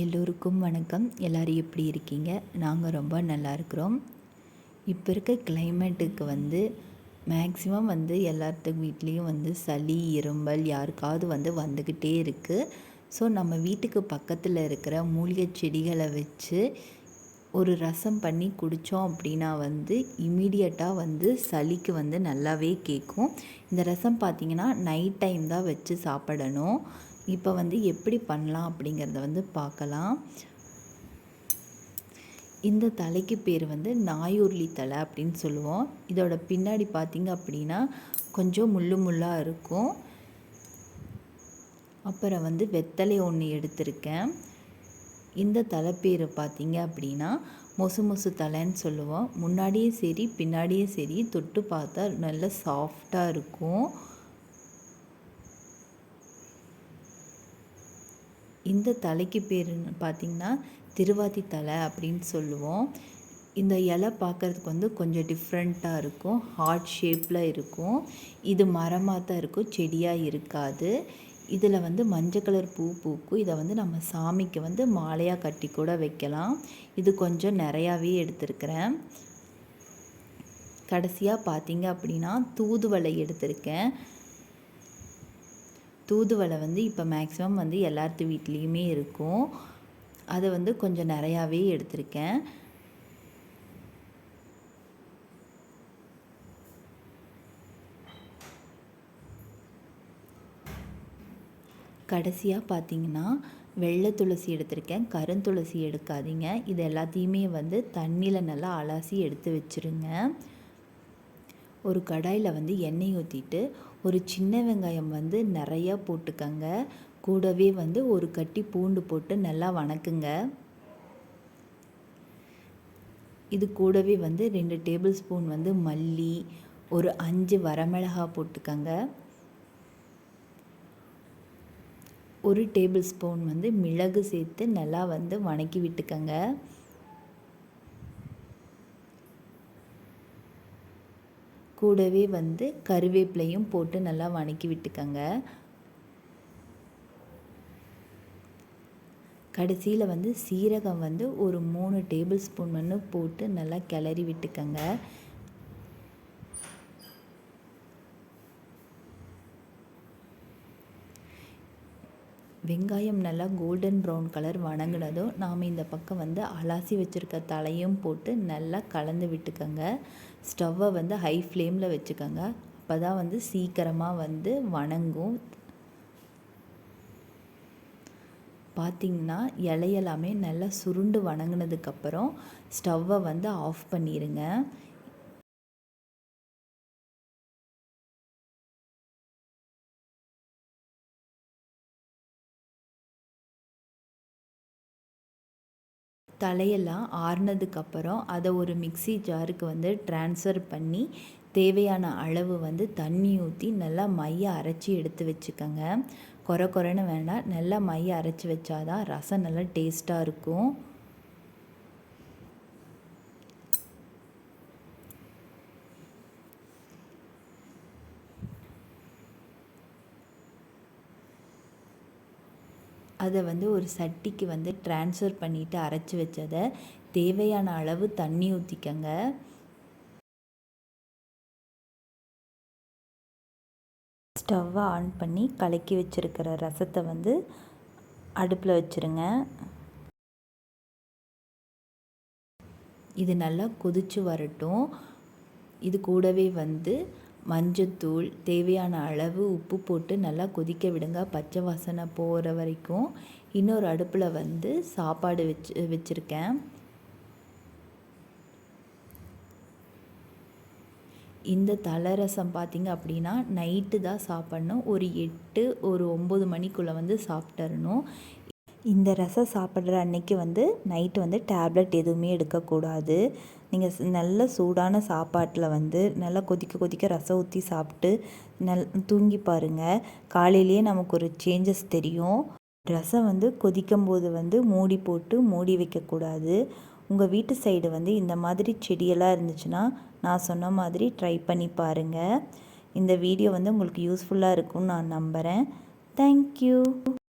எல்லோருக்கும் வணக்கம். எல்லோரும் எப்படி இருக்கீங்க? நாங்கள் ரொம்ப நல்லா இருக்கிறோம். இப்போ இருக்க கிளைமேட்டுக்கு வந்து மேக்ஸிமம் வந்து எல்லாத்து வீட்லேயும் வந்து சளி இரும்பல் யாருக்காவது வந்து வந்துக்கிட்டே இருக்குது ஸோ நம்ம வீட்டுக்கு பக்கத்தில் இருக்கிற மூலிகை செடிகளை வச்சு ஒரு ரசம் பண்ணி குடித்தோம் அப்படின்னா வந்து இமீடியட்டாக வந்து சளிக்கு வந்து நல்லாவே கேட்கும் இந்த ரசம் பார்த்திங்கன்னா நைட் டைம் தான் வச்சு சாப்பிடணும். இப்போ வந்து எப்படி பண்ணலாம் அப்படிங்கிறத வந்து பார்க்கலாம். இந்த தலைக்கு பேர் வந்து நாயூர்லி தலை அப்படின்னு சொல்லுவோம். இதோட பின்னாடி பார்த்திங்க அப்படின்னா கொஞ்சம் முள்ளு முள்ளாக இருக்கும். அப்புறம் வந்து வெத்தலை ஒன்று எடுத்திருக்கேன். இந்த தலை பேர் பார்த்திங்க அப்படின்னா மொசு மொசு தலைன்னு சொல்லுவோம். முன்னாடியே சரி பின்னாடியே சரி தொட்டு பார்த்தா நல்ல சாஃப்டாக இருக்கும். இந்த தலைக்கு பேர் பார்த்திங்கன்னா திருவாதி தலை அப்படின்னு சொல்லுவோம். இந்த இலை பார்க்குறதுக்கு வந்து கொஞ்சம் டிஃப்ரெண்ட்டாக இருக்கும். ஹார்ட் ஷேப்பில் இருக்கும். இது மரமாக தான் இருக்கும். செடியாக இருக்காது. இதில் வந்து மஞ்சள் கலர் பூ பூக்கும். இதை வந்து நம்ம சாமிக்கு வந்து மாலையாக கட்டி கூட வைக்கலாம். இது கொஞ்சம் நிறையாவே எடுத்திருக்கிறேன். கடைசியாக பார்த்தீங்க அப்படின்னா தூதுவளை எடுத்திருக்கேன். தூதுவளை வந்து இப்போ மேக்ஸிமம் வந்து எல்லாத்து வீட்லேயுமே இருக்கும். அதை வந்து கொஞ்சம் நிறையாவே எடுத்திருக்கேன். கடைசியாக பார்த்தீங்கன்னா வெள்ளை துளசி எடுத்திருக்கேன். கருந்துளசி எடுக்காதீங்க. இது எல்லாத்தையுமே வந்து தண்ணியில் நல்லா அலாசி எடுத்து வச்சுருங்க. ஒரு கடாயில் வந்து எண்ணெய் ஊற்றிட்டு ஒரு சின்ன வெங்காயம் வந்து நிறையா போட்டுக்கங்க. கூடவே வந்து ஒரு கட்டி பூண்டு போட்டு நல்லா வணக்குங்க. இது கூடவே வந்து ரெண்டு டேபிள் ஸ்பூன் வந்து மல்லி ஒரு அஞ்சு வரமிளகா போட்டுக்கங்க. ஒரு டேபிள் ஸ்பூன் வந்து மிளகு சேர்த்து நல்லா வந்து வணக்கி விட்டுக்கங்க. கூடவே வந்து கருவேப்பிலையும் போட்டு நல்லா வணக்கி விட்டுக்கங்க. கடைசியில் வந்து சீரகம் வந்து ஒரு மூணு டேபிள் ஸ்பூன் வந்து போட்டு நல்லா கிளறி விட்டுக்கங்க. வெங்காயம் நல்லா கோல்டன் ப்ரௌன் கலர் வணங்கினதும் நாம் இந்த பக்கம் வந்து அலாசி வச்சுருக்க தலையும் போட்டு நல்லா கலந்து விட்டுக்கோங்க. ஸ்டவ்வை வந்து ஹை ஃப்ளேமில் வச்சுக்கோங்க. அப்போ தான் வந்து சீக்கிரமாக வந்து வணங்கும். பார்த்திங்கன்னா இலையெல்லாமே நல்லா சுருண்டு வணங்கினதுக்கப்புறம் ஸ்டவ்வை வந்து ஆஃப் பண்ணிடுங்க தலையெல்லாம் ஆறுனதுக்கப்புறம் அதை ஒரு மிக்சி ஜாருக்கு வந்து ட்ரான்ஸ்ஃபர் பண்ணி தேவையான அளவு வந்து தண்ணி ஊற்றி நல்லா மையை அரைச்சி எடுத்து வச்சுக்கோங்க. குறை குறைன்னு வேண்டாம் நல்லா மையை அரைச்சி வச்சாதான் ரசம் நல்லா டேஸ்ட்டாக இருக்கும். அதை வந்து ஒரு சட்டிக்கு வந்து ட்ரான்ஸ்ஃபர் பண்ணிவிட்டு அரைச்சி வச்சதை தேவையான அளவு தண்ணி ஊற்றிக்கங்க ஸ்டவ்வை ஆன் பண்ணி கலக்கி வச்சுருக்கிற ரசத்தை வந்து அடுப்பில் வச்சுருங்க. இது நல்லா கொதித்து வரட்டும். இது கூடவே வந்து மஞ்சத்தூள் தேவையான அளவு உப்பு போட்டு நல்லா கொதிக்க விடுங்க. பச்சை வாசனை போகிற வரைக்கும். இன்னொரு அடுப்பில் வந்து சாப்பாடு வச்சு வச்சுருக்கேன். இந்த தலை ரசம் பார்த்திங்க அப்படின்னா நைட்டு தான் சாப்பிட்ணும். ஒரு எட்டு ஒரு ஒம்பது மணிக்குள்ளே வந்து சாப்பிட்றணும் இந்த ரசம் சாப்பிட்ற அன்னைக்கு வந்து நைட்டு வந்து டேப்லெட் எதுவுமே எடுக்கக்கூடாது. நீங்கள் நல்ல சூடான சாப்பாட்டில் வந்து நல்லா கொதிக்க கொதிக்க ரசம் ஊற்றி சாப்பிட்டு நல் தூங்கி பாருங்கள் காலையிலேயே நமக்கு ஒரு சேஞ்சஸ் தெரியும். ரசம் வந்து கொதிக்கும் போது வந்து மூடி போட்டு மூடி வைக்கக்கூடாது. உங்கள் வீட்டு சைடு வந்து இந்த மாதிரி செடியெல்லாம் இருந்துச்சுன்னா நான் சொன்ன மாதிரி ட்ரை பண்ணி பாருங்கள் இந்த வீடியோ வந்து உங்களுக்கு யூஸ்ஃபுல்லாக இருக்கும்னு நான் நம்புகிறேன் தேங்க்யூ